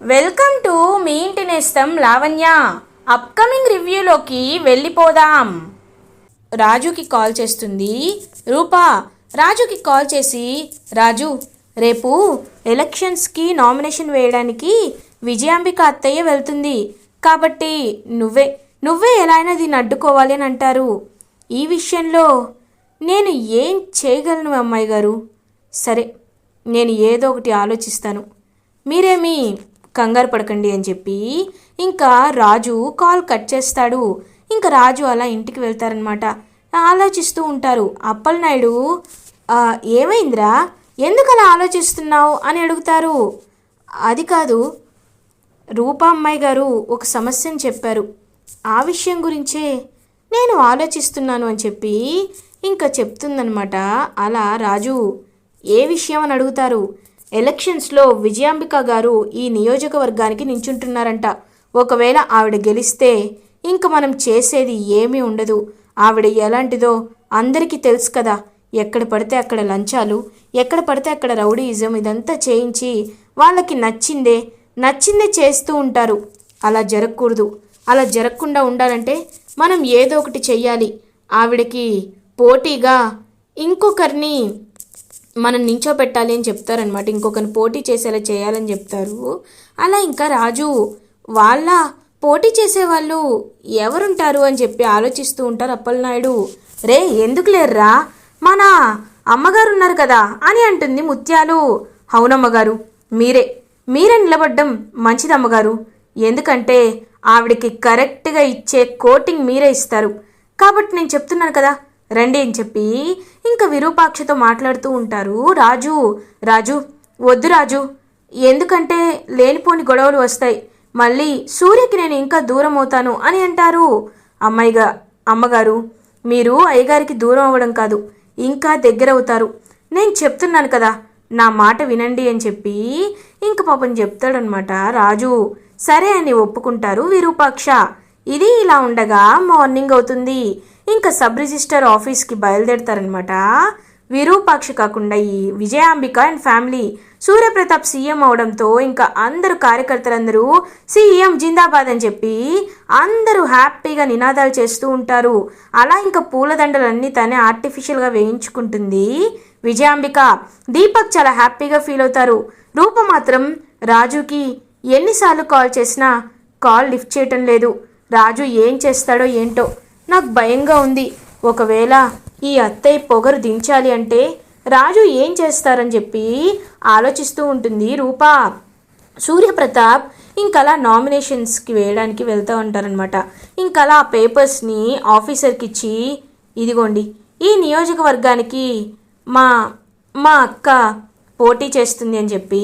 Welcome to me ఇంటి నేస్తం Lavanya. Upcoming రివ్యూలోకి వెళ్ళిపోదాం. రాజుకి కాల్ చేస్తుంది రూపా రాజుకి కాల్ చేసి రాజు రేపు ఎలక్షన్స్కి నామినేషన్ వేయడానికి విజయాంబిక అత్తయ్య వెళ్తుంది. కాబట్టి నువ్వే నువ్వే ఎలా అయినా దీన్ని అడ్డుకోవాలి అని అంటారు. ఈ విషయంలో నేను ఏం చేయగలను అమ్మాయి గారు? సరే నేను ఏదో ఒకటి ఆలోచిస్తాను. మీరేమీ కంగారు పడకండి అని చెప్పి ఇంకా రాజు కాల్ కట్ చేస్తాడు. ఇంకా రాజు అలా ఇంటికి వెళ్తారనమాట ఆలోచిస్తూ ఉంటారు. అప్పలనాయుడు ఏమైందిరా? ఎందుకు అలా ఆలోచిస్తున్నావు? అని అడుగుతారు. అది కాదు రూపా అమ్మాయి గారు ఒక సమస్యను చెప్పారు. ఆ విషయం గురించే నేను ఆలోచిస్తున్నాను అని చెప్పి ఇంకా చెప్తుందనమాట అలా రాజు ఏ విషయం? అని అడుగుతారు. ఎలక్షన్స్లో విజయాంబిక గారు ఈ నియోజకవర్గానికి నించుంటున్నారంట. ఒకవేళ ఆవిడ గెలిస్తే ఇంక మనం చేసేది ఏమీ ఉండదు. ఆవిడ ఎలాంటిదో అందరికీ తెలుసు కదా. ఎక్కడ పడితే అక్కడ లంచాలు ఎక్కడ పడితే అక్కడ రౌడీయిజం ఇదంతా చేయించి వాళ్ళకి నచ్చిందే నచ్చిందే చేస్తూ ఉంటారు. అలా జరగకూడదు. అలా జరగకుండా ఉండాలంటే మనం ఏదో ఒకటి చెయ్యాలి. ఆవిడకి పోటీగా ఇంకొకరిని మనం నించోపెట్టాలి అని చెప్తారనమాట ఇంకొకరిని పోటీ చేసేలా చేయాలని చెప్తారు. అలా ఇంకా రాజు వాళ్ళ పోటీ చేసేవాళ్ళు ఎవరుంటారు అని చెప్పి ఆలోచిస్తూ ఉంటారు అప్పలనాయుడు. రే ఎందుకు లేర్రా? మన అమ్మగారు ఉన్నారు కదా అని అంటుంది ముత్యాలు. అవునమ్మగారు మీరే. మీరే నిలబడ్డం మంచిది అమ్మగారు ఎందుకంటే ఆవిడకి కరెక్ట్గా ఇచ్చే కోటింగ్ మీరే ఇస్తారు. కాబట్టి నేను చెప్తున్నాను కదా రండి అని చెప్పి ఇంకా విరూపాక్షతో మాట్లాడుతూ ఉంటారు. రాజు రాజు వద్దు రాజు ఎందుకంటే లేనిపోని గొడవలు వస్తాయి. మళ్ళీ సూర్యకి నేను ఇంకా దూరం అవుతాను అని అంటారు అమ్మాయిగా అమ్మగారు. మీరు అయ్యగారికి దూరం అవ్వడం కాదు ఇంకా దగ్గర అవుతారు. నేను చెప్తున్నాను కదా నా మాట వినండి అని చెప్పి ఇంక పాపం చెప్తాడనమాట రాజు సరే అని ఒప్పుకుంటారు విరూపాక్ష. ఇది ఇలా ఉండగా మార్నింగ్ అవుతుంది. ఇంకా సబ్ రిజిస్టర్ ఆఫీస్కి బయలుదేరతారనమాట విరూపాక్ష కాకుండా ఈ Vijayambika and family Suryapratap CM అవడంతో ఇంకా అందరూ కార్యకర్తలందరూ సీఎం జిందాబాద్ అని చెప్పి అందరూ హ్యాపీగా నినాదాలు చేస్తూ ఉంటారు. అలా ఇంకా పూలదండలన్నీ తనే ఆర్టిఫిషియల్గా వేయించుకుంటుంది విజయాంబిక. దీపక్ చాలా హ్యాపీగా ఫీల్ అవుతారు. రూప మాత్రం రాజుకి ఎన్నిసార్లు కాల్ చేసినా కాల్ లిఫ్ట్ చేయటం లేదు. రాజు ఏం చేస్తాడో ఏంటో నాకు భయంగా ఉంది. ఒకవేళ ఈ అత్తయ్య పొగరు దించాలి అంటే రాజు ఏం చేస్తారని చెప్పి ఆలోచిస్తూ ఉంటుంది రూపా. సూర్యప్రతాప్ ఇంకలా నామినేషన్స్కి వేయడానికి వెళ్తూ ఉంటారనమాట ఇంకలా ఆ పేపర్స్ని ఆఫీసర్కి ఇచ్చి ఇదిగోండి ఈ నియోజకవర్గానికి మా మా అక్క పోటీ చేస్తుంది అని చెప్పి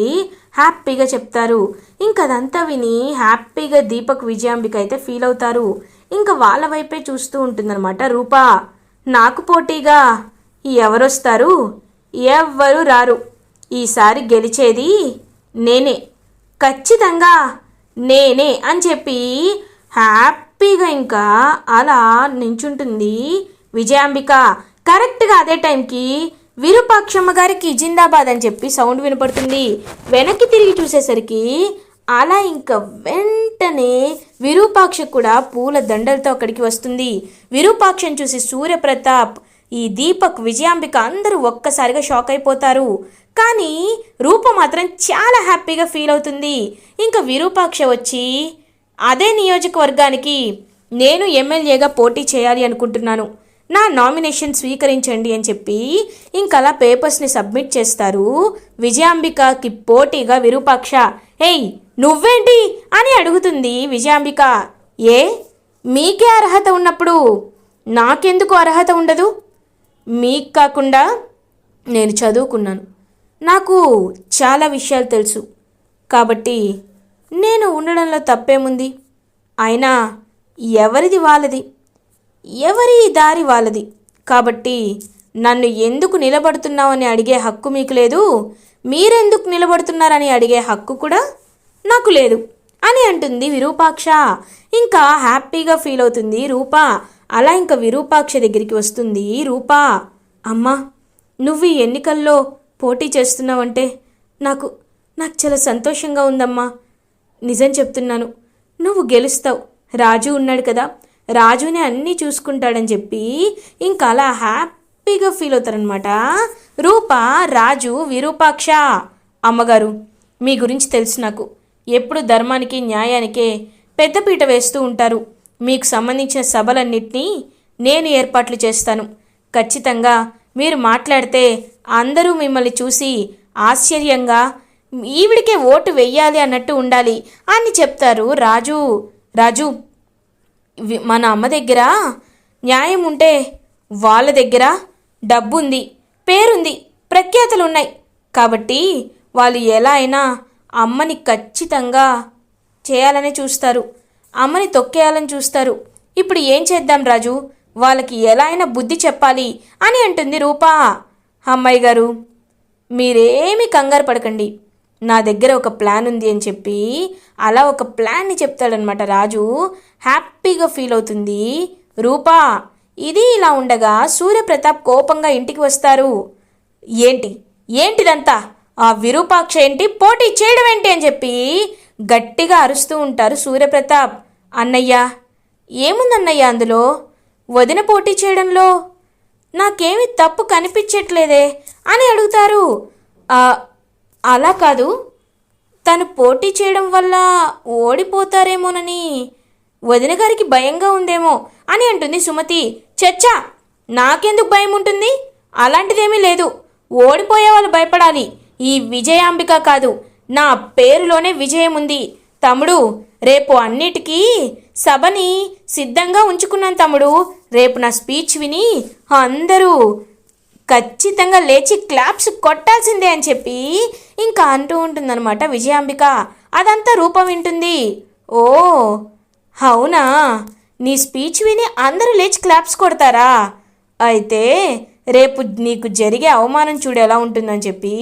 హ్యాపీగా చెప్తారు. ఇంకా అదంతా విని హ్యాపీగా దీపక్ విజయాంబిక అయితే ఫీల్ అవుతారు. ఇంకా వాళ్ళ వైపే చూస్తూ ఉంటుందన్నమాట. రూపా నాకు పోటీగా ఎవరొస్తారు? ఎవ్వరు రారు. ఈసారి గెలిచేది నేనే. ఖచ్చితంగా నేనే అని చెప్పి హ్యాపీగా ఇంకా అలా నించుంటుంది విజయాంబిక. కరెక్ట్గా అదే టైంకి విరూపాక్షమ్మ గారికి జిందాబాద్ అని చెప్పి సౌండ్ వినపడుతుంది. వెనక్కి తిరిగి చూసేసరికి అలా ఇంకా వెంటనే విరూపాక్ష కూడా పూల దండలతో అక్కడికి వస్తుంది. విరూపాక్షను చూసి సూర్యప్రతాప్ ఈ దీపక్ విజయాంబిక అందరూ ఒక్కసారిగా షాక్ అయిపోతారు. కానీ రూప మాత్రం చాలా హ్యాపీగా ఫీల్ అవుతుంది. ఇంకా విరూపాక్ష వచ్చి అదే నియోజకవర్గానికి నేను ఎమ్మెల్యేగా పోటీ చేయాలి అనుకుంటున్నాను. నా నామినేషన్ స్వీకరించండి అని చెప్పి ఇంకలా పేపర్స్ని సబ్మిట్ చేస్తారు. విజయాంబికకి పోటీగా విరూపాక్ష ఏయ్ నువ్వేంటి అని అడుగుతుంది విజయాంబిక. ఏ? మీకే అర్హత ఉన్నప్పుడు నాకెందుకు అర్హత ఉండదు? మీకు కాకుండా నేను చదువుకున్నాను. నాకు చాలా విషయాలు తెలుసు. కాబట్టి నేను ఉండడంలో తప్పేముంది? అయినా ఎవరిది వాళ్ళది? ఎవరి దారి వాళ్ళది? కాబట్టి నన్ను ఎందుకు నిలబడుతున్నావని అడిగే హక్కు మీకు లేదు? మీరెందుకు నిలబడుతున్నారని అడిగే హక్కు కూడా నాకు లేదు అని అంటుంది విరూపాక్ష. ఇంకా హ్యాపీగా ఫీల్ అవుతుంది రూప. అలా ఇంకా విరూపాక్ష దగ్గరికి వస్తుంది రూపా. అమ్మా నువ్వు ఈ ఎన్నికల్లో పోటీ చేస్తున్నావంటే నాకు నాకు చాలా సంతోషంగా ఉందమ్మా. నిజం చెప్తున్నాను నువ్వు గెలుస్తావు. రాజు ఉన్నాడు కదా రాజునే అన్నీ చూసుకుంటాడని చెప్పి ఇంకా అలా హ్యాపీగా ఫీల్ అవుతారనమాట రూప రాజు విరూపాక్ష. అమ్మగారు మీ గురించి తెలుసు నాకు. ఎప్పుడు ధర్మానికి న్యాయానికే పెద్దపీట వేస్తూ ఉంటారు. మీకు సంబంధించిన సభలన్నింటినీ నేను ఏర్పాట్లు చేస్తాను. ఖచ్చితంగా మీరు మాట్లాడితే అందరూ మిమ్మల్ని చూసి ఆశ్చర్యంగా ఈవిడికే ఓటు వెయ్యాలి అన్నట్టు ఉండాలి అని చెప్తారు రాజు. రాజు మన అమ్మ దగ్గర న్యాయం ఉంటే వాళ్ళ దగ్గర డబ్బుంది పేరుంది ప్రఖ్యాతలు ఉన్నాయి కాబట్టి వాళ్ళు ఎలా అయినా అమ్మని ఖచ్చితంగా చేయాలని చూస్తారు. అమ్మని తొక్కేయాలని చూస్తారు. ఇప్పుడు ఏం చేద్దాం రాజు? వాళ్ళకి ఎలా అయినా బుద్ధి చెప్పాలి అని అంటుంది రూపా. అమ్మాయి గారు మీరేమీ కంగారు పడకండి. నా దగ్గర ఒక ప్లాన్ ఉంది అని చెప్పి అలా ఒక ప్లాన్ని చెప్తాడనమాట రాజు. హ్యాపీగా ఫీల్ అవుతుంది రూపా. ఇది ఇలా ఉండగా సూర్యప్రతాప్ కోపంగా ఇంటికి వస్తారు. ఏంటి? ఏంటిదంతా? ఆ విరూపాక్ష ఏంటి? పోటీ చేయడం ఏంటి అని చెప్పి గట్టిగా అరుస్తూ ఉంటారు సూర్యప్రతాప్. అన్నయ్య ఏముందన్నయ్య అందులో? వదిన పోటీ చేయడంలో? నాకేమి తప్పు కనిపించట్లేదే అని అడుగుతారు. అలా కాదు. తను పోటీ చేయడం వల్ల ఓడిపోతారేమోనని. వదిన గారికి భయంగా ఉందేమో అని అంటుంది సుమతి. చచ్చా నాకెందుకు భయం ఉంటుంది? అలాంటిదేమీ లేదు. ఓడిపోయే వాళ్ళు భయపడాలి. ఈ విజయాంబిక కాదు నా పేరులోనే విజయం ఉంది తమ్ముడు రేపు అన్నిటికీ సభని సిద్ధంగా ఉంచుకున్నాను తమ్ముడు. రేపు నా స్పీచ్ విని అందరూ ఖచ్చితంగా లేచి క్లాప్స్ కొట్టాల్సిందే అని చెప్పి ఇంకా అంటూ ఉంటుందన్నమాట విజయాంబిక. అదంతా రూపం వింటుంది. ఓ అవునా? నీ స్పీచ్ విని అందరూ లేచి క్లాప్స్ కొడతారా? అయితే రేపు నీకు జరిగే అవమానం చూడు ఎలా ఉంటుందని చెప్పి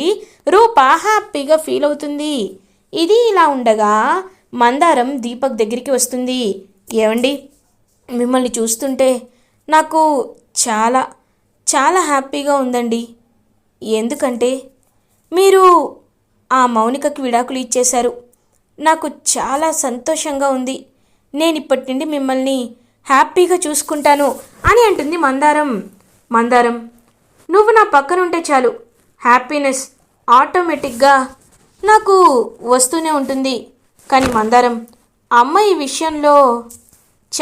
రూప హ్యాపీగా ఫీల్ అవుతుంది. ఇది ఇలా ఉండగా మందారం దీపక్ దగ్గరికి వస్తుంది. ఏమండి మిమ్మల్ని చూస్తుంటే నాకు చాలా చాలా హ్యాపీగా ఉందండి. ఎందుకంటే మీరు ఆ మౌనికకి విడాకులు ఇచ్చేశారు. నాకు చాలా సంతోషంగా ఉంది. నేను ఇప్పటి నుండి మిమ్మల్ని హ్యాపీగా చూసుకుంటాను అని అంటుంది మందారం. మందారం నువ్వు నా పక్కన ఉంటే చాలు. హ్యాపీనెస్ ఆటోమేటిక్గా నాకు వస్తూనే ఉంటుంది. కానీ మందారం అమ్మ ఈ విషయంలో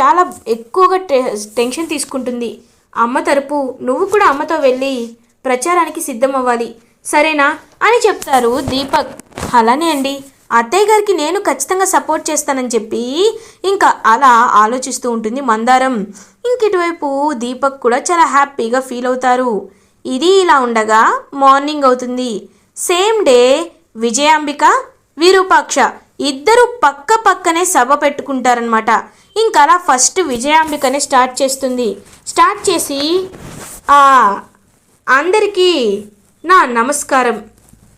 చాలా ఎక్కువగా టె- టెన్షన్ తీసుకుంటుంది. అమ్మ తరపు నువ్వు కూడా అమ్మతో వెళ్ళి ప్రచారానికి సిద్ధం అవ్వాలి సరేనా? అని చెప్తారు దీపక్. అలానే అండి. అత్తయ్య గారికి నేను ఖచ్చితంగా సపోర్ట్ చేస్తానని చెప్పి ఇంకా అలా ఆలోచిస్తూ ఉంటుంది మందారం. ఇంక ఇటువైపు దీపక్ కూడా చాలా హ్యాపీగా ఫీల్ అవుతారు. ఇది ఇలా ఉండగా మార్నింగ్ అవుతుంది. సేమ్ డే విజయాంబిక విరూపాక్ష ఇద్దరు పక్క పక్కనే సభ పెట్టుకుంటారనమాట ఇంకా అలా ఫస్ట్ విజయాంబికనే స్టార్ట్ చేస్తుంది. స్టార్ట్ చేసి అందరికీ నా నమస్కారం.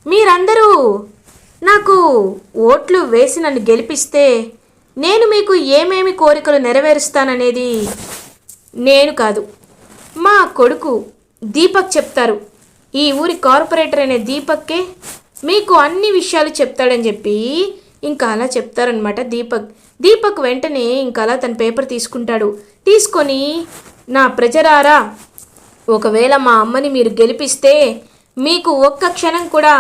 మీరందరూ నాకు ఓట్లు వేసి నన్ను గెలిపిస్తే నేను మీకు ఏమేమి కోరికలు నెరవేరుస్తాననేది నేను కాదు మా కొడుకు దీపక్ చెప్తారు. ఈ ఊరి కార్పొరేటర్ అనే దీపక్కే మీకు అన్ని విషయాలు చెప్తాడని చెప్పి ఇంకా అలా చెప్తారనమాట దీపక్. దీపక్ వెంటనే ఇంకా అలా తన పేపర్ తీసుకుంటాడు. తీసుకొని నా ప్రజరారా ఒకవేళ మా అమ్మని మీరు గెలిపిస్తే మీకు ఒక్క క్షణం కూడా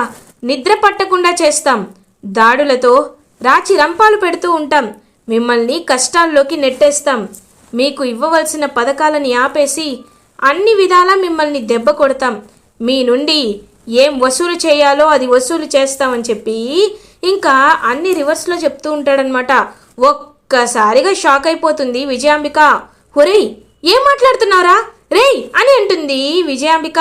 నిద్ర పట్టకుండా చేస్తాం. దాడులతో రాచి రంపాలు పెడుతూ ఉంటాం. మిమ్మల్ని కష్టాల్లోకి నెట్టేస్తాం. మీకు ఇవ్వవలసిన పథకాలని ఆపేసి అన్ని విధాలా మిమ్మల్ని దెబ్బ కొడతాం. మీ నుండి ఏం వసూలు చేయాలో అది వసూలు చేస్తామని చెప్పి ఇంకా అన్ని రివర్స్లో చెప్తూ ఉంటాడనమాట ఒక్కసారిగా షాక్ అయిపోతుంది విజయాంబిక. ఒరేయ్ ఏం మాట్లాడుతున్నారా? రేయ్! అని అంటుంది విజయాంబిక.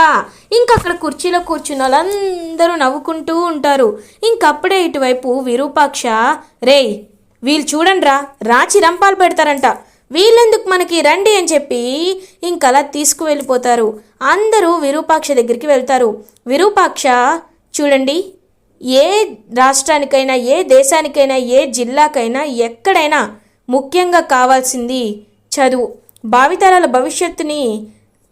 ఇంకా అక్కడ కుర్చీలో కూర్చున్న వాళ్ళందరూ నవ్వుకుంటూ ఉంటారు. ఇంకప్పుడే ఇటువైపు విరూపాక్ష రేయ్ వీళ్ళు చూడండిరా రాచి రంపాలు పెడతారంట. వీళ్ళెందుకు మనకి రండి అని చెప్పి ఇంకలా తీసుకువెళ్ళిపోతారు. అందరూ విరూపాక్ష దగ్గరికి వెళ్తారు. విరూపాక్ష చూడండి ఏ రాష్ట్రానికైనా ఏ దేశానికైనా ఏ జిల్లాకైనా ఎక్కడైనా ముఖ్యంగా కావాల్సింది చదువు. భావితరాల భవిష్యత్తుని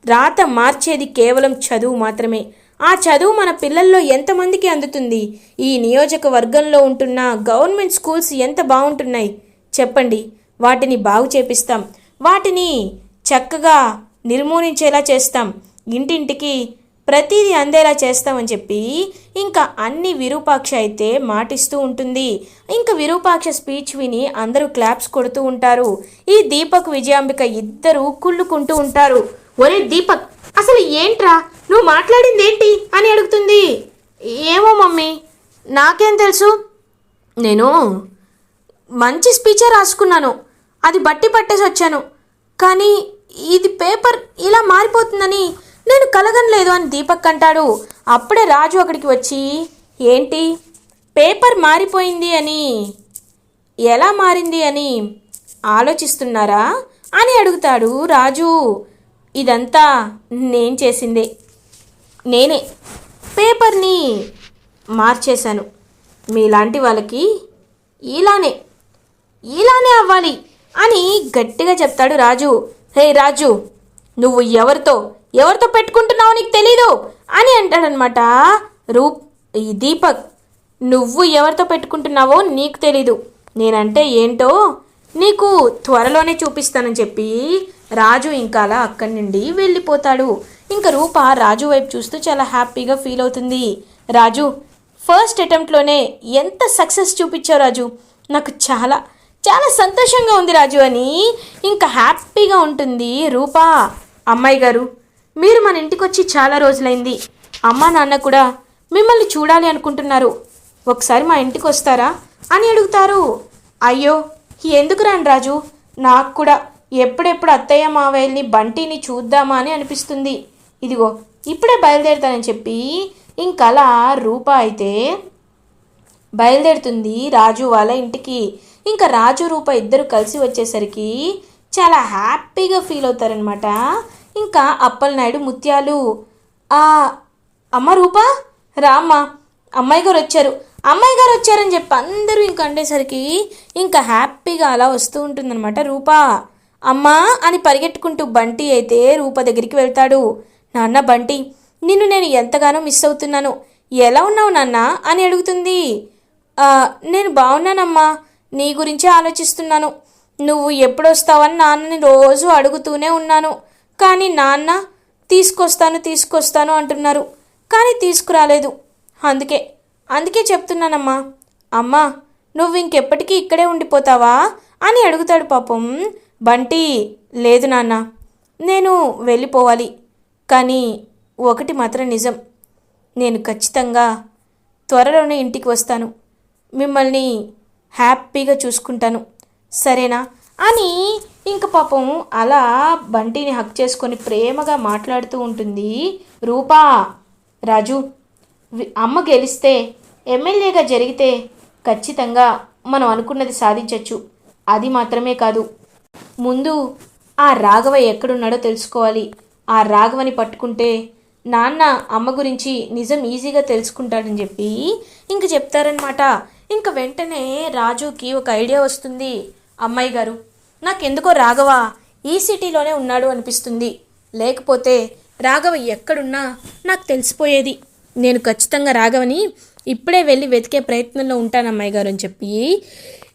రాత మార్చేది కేవలం చదువు మాత్రమే. ఆ చదువు మన పిల్లల్లో ఎంతమందికి అందుతుంది? ఈ నియోజకవర్గంలో ఉంటున్న గవర్నమెంట్ స్కూల్స్ ఎంత బాగుంటున్నాయి? చెప్పండి. వాటిని బాగు చేపిస్తాం. వాటిని చక్కగా నిర్మూలించేలా చేస్తాం. ఇంటింటికి ప్రతిదీ అందేలా చేస్తామని చెప్పి ఇంకా అన్ని విరూపాక్ష అయితే మాటిస్తూ ఉంటుంది. ఇంకా విరూపాక్ష స్పీచ్ విని అందరూ క్లాప్స్ కొడుతూ ఉంటారు. ఈ దీపక్ విజయాంబిక ఇద్దరు కుళ్ళుకుంటూ ఉంటారు. ఒరే దీపక్ అసలు ఏంట్రా? నువ్వు మాట్లాడింది ఏంటి అని అడుగుతుంది. ఏమో మమ్మీ నాకేం తెలుసు? నేను మంచి స్పీచే రాసుకున్నాను. అది బట్టి పట్టేసి వచ్చాను. కానీ ఇది పేపర్ ఇలా మారిపోతుందని నేను కలగనలేదు అని దీపక్ అంటాడు. అప్పుడే రాజు అక్కడికి వచ్చి ఏంటి? పేపర్ మారిపోయింది అని. ఎలా మారింది అని ఆలోచిస్తున్నారా? అని అడుగుతాడు రాజు. ఇదంతా నేను చేసిందే. నేనే పేపర్ని మార్చేశాను. మీలాంటి వాళ్ళకి ఇలానే ఇలానే అవ్వాలి అని గట్టిగా చెప్తాడు రాజు. హే రాజు నువ్వు ఎవరితో ఎవరితో పెట్టుకుంటున్నావో నీకు తెలీదు అని అంటాడనమాట రూప్ ఈ దీపక్. నువ్వు ఎవరితో పెట్టుకుంటున్నావో నీకు తెలీదు. నేనంటే ఏంటో నీకు త్వరలోనే చూపిస్తానని చెప్పి రాజు ఇంకా అలా అక్కడి నుండి వెళ్ళిపోతాడు. ఇంకా రూప రాజు వైపు చూస్తూ చాలా హ్యాపీగా ఫీల్ అవుతుంది. రాజు ఫస్ట్ అటెంప్ట్లోనే ఎంత సక్సెస్ చూపించావు రాజు? నాకు చాలా చాలా సంతోషంగా ఉంది రాజు అని. ఇంకా హ్యాపీగా ఉంటుంది. రూపా అమ్మాయి గారు మీరు మన ఇంటికి వచ్చి చాలా రోజులైంది. అమ్మా నాన్న కూడా మిమ్మల్ని చూడాలి అనుకుంటున్నారు. ఒకసారి మా ఇంటికి వస్తారా అని అడుగుతారు. అయ్యో ఎందుకు రాను రాజు? నాకు కూడా ఎప్పుడెప్పుడు అత్తయ్య మావయ్యని బంటిని చూద్దామా అని అనిపిస్తుంది. ఇదిగో ఇప్పుడే బయలుదేరుతానని చెప్పి ఇంకలా రూప అయితే బయలుదేరుతుంది రాజు వాళ్ళ ఇంటికి. ఇంకా రాజు రూప ఇద్దరు కలిసి వచ్చేసరికి చాలా హ్యాపీగా ఫీల్ అవుతారనమాట ఇంకా అప్పలనాయుడు ముత్యాలు ఆ అమ్మ రూప రామ్మ అమ్మాయి గారు వచ్చారు. అమ్మాయి గారు వచ్చారని చెప్పి అందరూ ఇంక అండేసరికి ఇంకా హ్యాపీగా అలా వస్తూ ఉంటుందన్నమాట. రూపా అమ్మా అని పరిగెట్టుకుంటూ బంటి అయితే రూప దగ్గరికి వెళ్తాడు. నాన్న బంటి నిన్ను నేను ఎంతగానో మిస్ అవుతున్నాను. ఎలా ఉన్నావు నాన్న? అని అడుగుతుంది. నేను బాగున్నానమ్మా. నీ గురించే ఆలోచిస్తున్నాను. నువ్వు ఎప్పుడొస్తావని నాన్నని రోజు అడుగుతూనే ఉన్నాను. కానీ నాన్న తీసుకొస్తాను తీసుకొస్తాను అంటున్నారు. కానీ తీసుకురాలేదు. అందుకే అందుకే చెప్తున్నానమ్మా. అమ్మా నువ్వు ఇంకెప్పటికీ ఇక్కడే ఉండిపోతావా? అని అడుగుతాడు పాపం బంటి. లేదు నాన్న నేను వెళ్ళిపోవాలి. కానీ ఒకటి మాత్రం నిజం. నేను ఖచ్చితంగా త్వరలోనే ఇంటికి వస్తాను. మిమ్మల్ని హ్యాపీగా చూసుకుంటాను. సరేనా? అని ఇంక పాపం అలా బంటిని హక్ చేసుకొని ప్రేమగా మాట్లాడుతూ ఉంటుంది రూపా. రాజు అమ్మ గెలిస్తే ఎమ్మెల్యేగా జరిగితే ఖచ్చితంగా మనం అనుకున్నది సాధించవచ్చు అది మాత్రమే కాదు. ముందు ఆ రాఘవ ఎక్కడున్నాడో తెలుసుకోవాలి. ఆ రాఘవని పట్టుకుంటే నాన్న అమ్మ గురించి నిజం ఈజీగా తెలుసుకుంటాడని చెప్పి ఇంక చెప్తారనమాట ఇంక వెంటనే రాజుకి ఒక ఐడియా వస్తుంది. అమ్మాయి గారు నాకెందుకో రాఘవ ఈ సిటీలోనే ఉన్నాడు అనిపిస్తుంది. లేకపోతే రాఘవ ఎక్కడున్నా నాకు తెలిసిపోయేది. నేను ఖచ్చితంగా రాఘవని ఇప్పుడే వెళ్ళి వెతికే ప్రయత్నంలో ఉంటాను అమ్మాయి గారు అని చెప్పి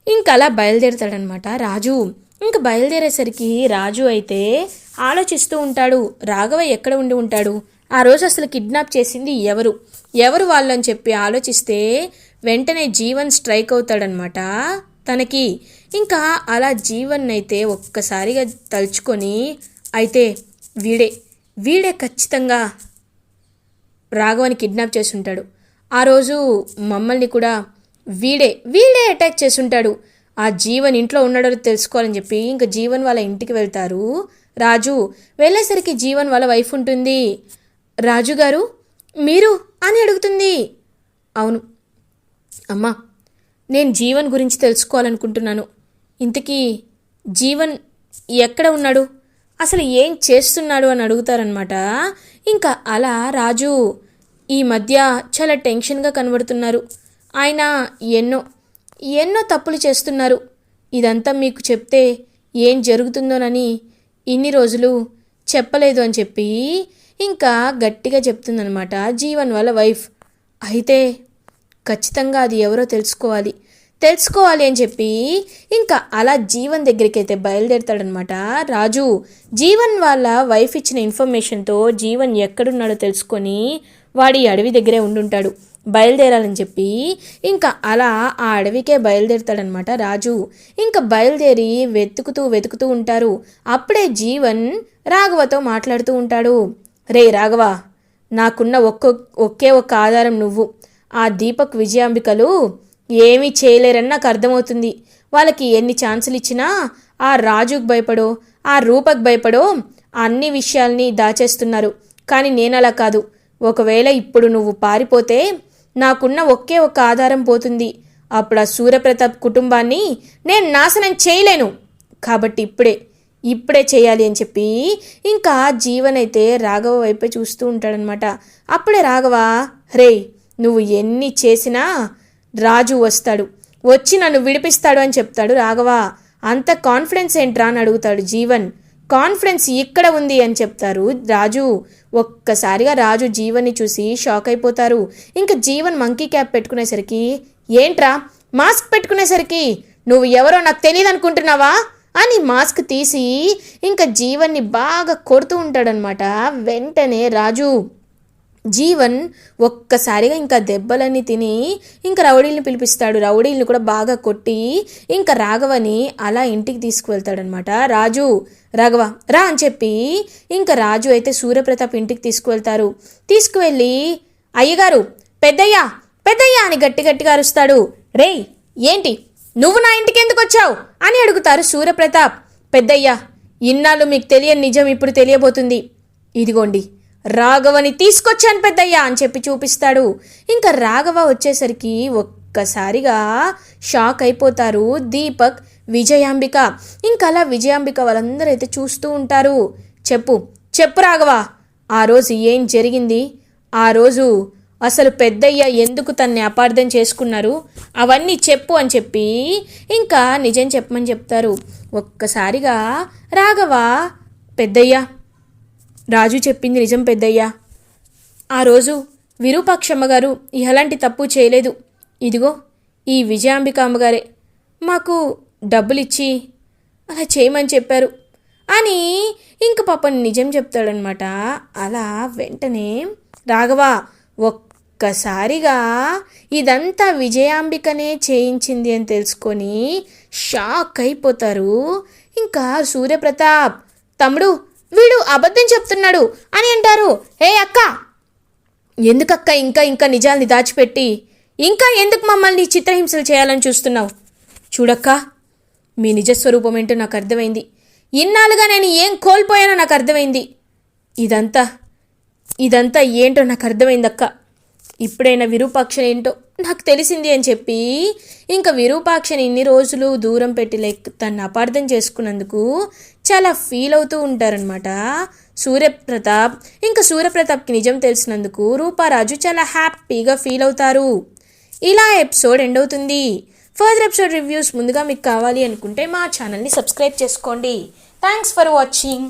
ఇంకా అలా బయలుదేరుతాడనమాట రాజు. ఇంక బయలుదేరేసరికి రాజు అయితే ఆలోచిస్తూ ఉంటాడు రాఘవ ఎక్కడ ఉండి ఉంటాడు? ఆ రోజు అసలు కిడ్నాప్ చేసింది ఎవరు? ఎవరు వాళ్ళని చెప్పి ఆలోచిస్తే వెంటనే జీవన్ స్ట్రైక్ అవుతాడనమాట తనకి ఇంకా అలా జీవన్ అయితే ఒక్కసారిగా తలుచుకొని అయితే వీడే వీడే ఖచ్చితంగా రాఘవని కిడ్నాప్ చేసుంటాడు. ఆ రోజు మమ్మల్ని కూడా వీడే వీడే అటాక్ చేసుంటాడు. ఆ జీవన్ ఇంట్లో ఉన్నాడో తెలుసుకోవాలని చెప్పి ఇంకా జీవన్ వాళ్ళ ఇంటికి వెళ్తారు. రాజు వెళ్ళేసరికి జీవన్ వాళ్ళ వైఫ్ ఉంటుంది. రాజు గారు మీరు అని అడుగుతుంది. అవును అమ్మా నేను జీవన్ గురించి తెలుసుకోవాలనుకుంటున్నాను. ఇంతకీ జీవన్ ఎక్కడ ఉన్నాడు? అసలు ఏం చేస్తున్నాడు అని అడుగుతారనమాట ఇంకా అలా రాజు ఈ మధ్య చాలా టెన్షన్గా కనబడుతున్నారు. ఆయన ఎన్నో ఎన్నో తప్పులు చేస్తున్నారు. ఇదంతా మీకు చెప్తే ఏం జరుగుతుందోనని ఇన్ని రోజులు చెప్పలేదు అని చెప్పి ఇంకా గట్టిగా చెప్తుందనమాట జీవన్ వాళ్ళ వైఫ్. అయితే ఖచ్చితంగా అది ఎవరో తెలుసుకోవాలి. తెలుసుకోవాలి అని చెప్పి ఇంకా అలా జీవన్ దగ్గరికి అయితే బయలుదేరుతాడనమాట రాజు జీవన్ వాళ్ళ వైఫ్ ఇచ్చిన ఇన్ఫర్మేషన్తో జీవన్ ఎక్కడున్నాడో తెలుసుకొని వాడి అడవి దగ్గరే ఉండుంటాడు. బయలుదేరాలని చెప్పి ఇంకా అలా ఆ అడవికే బయలుదేరుతాడనమాట రాజు. ఇంకా బయలుదేరి వెతుకుతూ వెతుకుతూ ఉంటారు. అప్పుడే జీవన్ రాఘవతో మాట్లాడుతూ ఉంటాడు. రే రాఘవ నాకున్న ఒక్క ఒకే ఒక్క ఆధారం నువ్వు. ఆ దీపక్ విజయాంబికలు ఏమీ చేయలేరని నాకు అర్థమవుతుంది. వాళ్ళకి ఎన్ని ఛాన్సులు ఇచ్చినా ఆ రాజుకు భయపడో ఆ రూపకు భయపడో అన్ని విషయాల్ని దాచేస్తున్నారు. కానీ నేను అలా కాదు. ఒకవేళ ఇప్పుడు నువ్వు పారిపోతే నాకున్న ఒకే ఒక ఆధారం పోతుంది. అప్పుడు ఆ సూర్యప్రతాప్ కుటుంబాన్ని నేను నాశనం చేయలేను. కాబట్టి ఇప్పుడే ఇప్పుడే చేయాలి అని చెప్పి ఇంకా జీవనైతే రాఘవ వైపే చూస్తూ ఉంటాడనమాట అప్పుడే రాఘవ రే నువ్వు ఎన్ని చేసినా రాజు వస్తాడు. వచ్చి నన్ను విడిపిస్తాడు అని చెప్తాడు రాఘవ. అంత కాన్ఫిడెన్స్ ఏంట్రా అని అడుగుతాడు జీవన్. కాన్ఫిడెన్స్ ఇక్కడ ఉంది అని చెప్తారు రాజు. ఒక్కసారిగా రాజు జీవన్ని చూసి షాక్ అయిపోతారు. ఇంకా జీవన్ మంకీ క్యాప్ పెట్టుకునేసరికి ఏంట్రా? మాస్క్ పెట్టుకునేసరికి నువ్వు ఎవరో నాకు తెలియదు అనుకుంటున్నావా అని మాస్క్ తీసి ఇంకా జీవన్ని బాగా కొడుతూ ఉంటాడనమాట వెంటనే రాజు జీవన్ ఒక్కసారిగా ఇంకా దెబ్బలన్నీ తిని ఇంకా రౌడీల్ని పిలిపిస్తాడు. రౌడీల్ని కూడా బాగా కొట్టి ఇంకా రాఘవని అలా ఇంటికి తీసుకువెళ్తాడనమాట. రాజు రాఘవ రా అని చెప్పి ఇంకా రాజు అయితే సూర్యప్రతాప్ ఇంటికి తీసుకువెళ్తారు. తీసుకువెళ్ళి అయ్యగారు పెద్దయ్యా పెద్దయ్యా అని గట్టి గట్టిగా అరుస్తాడు. రేయ్ ఏంటి? నువ్వు నా ఇంటికి ఎందుకు వచ్చావు? అని అడుగుతారు సూర్యప్రతాప్. పెద్దయ్య ఇన్నాళ్ళు మీకు తెలియని నిజం ఇప్పుడు తెలియబోతుంది. ఇదిగోండి రాఘవని తీసుకొచ్చాను పెద్దయ్యా అని చెప్పి చూపిస్తాడు. ఇంకా రాఘవ వచ్చేసరికి ఒక్కసారిగా షాక్ అయిపోతారు దీపక్ విజయాంబిక. ఇంకా అలా విజయాంబిక వాళ్ళందరూ అయితే చూస్తూ ఉంటారు. చెప్పు చెప్పు రాఘవ ఆ రోజు ఏం జరిగింది? ఆ రోజు అసలు పెద్దయ్య ఎందుకు తన్ని అపార్థం చేసుకున్నారు? అవన్నీ చెప్పు అని చెప్పి ఇంకా నిజం చెప్పమని చెప్తారు. ఒక్కసారిగా రాఘవ పెద్దయ్య రాజు చెప్పింది నిజం పెద్దయ్యా. ఆ రోజు విరూపాక్షమ్మ గారు ఇహలాంటి తప్పు చేయలేదు. ఇదిగో ఈ విజయాంబిక అమ్మగారే మాకు డబ్బులిచ్చి అలా చేయమని చెప్పారు. అని ఇంక పాపని నిజం చెప్తాడనమాట అలా వెంటనే రాఘవ ఒక్కసారిగా ఇదంతా విజయాంబికనే చేయించింది అని తెలుసుకొని షాక్ అయిపోతారు. ఇంకా సూర్యప్రతాప్ తమ్ముడు వీడు అబద్ధం చెప్తున్నాడు అని అంటారు. ఏ అక్క! ఎందుకక్క ఇంకా ఇంకా నిజాల్ని దాచిపెట్టి ఇంకా ఎందుకు మమ్మల్ని చిత్రహింసలు చేయాలని చూస్తున్నావు? చూడక్క మీ నిజస్వరూపం ఏంటో నాకు అర్థమైంది. ఇన్నాళ్ళుగా నేను ఏం కోల్పోయానో నాకు అర్థమైంది. ఇదంతా ఇదంతా ఏంటో నాకు అర్థమైందక్క. ఇప్పుడైనా విరూపాక్ష ఏంటో నాకు తెలిసింది అని చెప్పి ఇంకా విరూపాక్షని ఇన్ని రోజులు దూరం పెట్టి లైక్ తను అపార్థం చేసుకున్నందుకు చాలా ఫీల్ అవుతూ ఉంటారనమాట సూర్యప్రతాప్ ఇంకా సూర్యప్రతాప్కి నిజం తెలిసినందుకు రూపారాజు చాలా హ్యాపీగా ఫీల్ అవుతారు. ఇలా ఎపిసోడ్ ఎండ్ అవుతుంది. ఫర్దర్ ఎపిసోడ్ రివ్యూస్ ముందుగా మీకు కావాలి అనుకుంటే మా ఛానల్ని సబ్స్క్రైబ్ చేసుకోండి. Thanks for watching.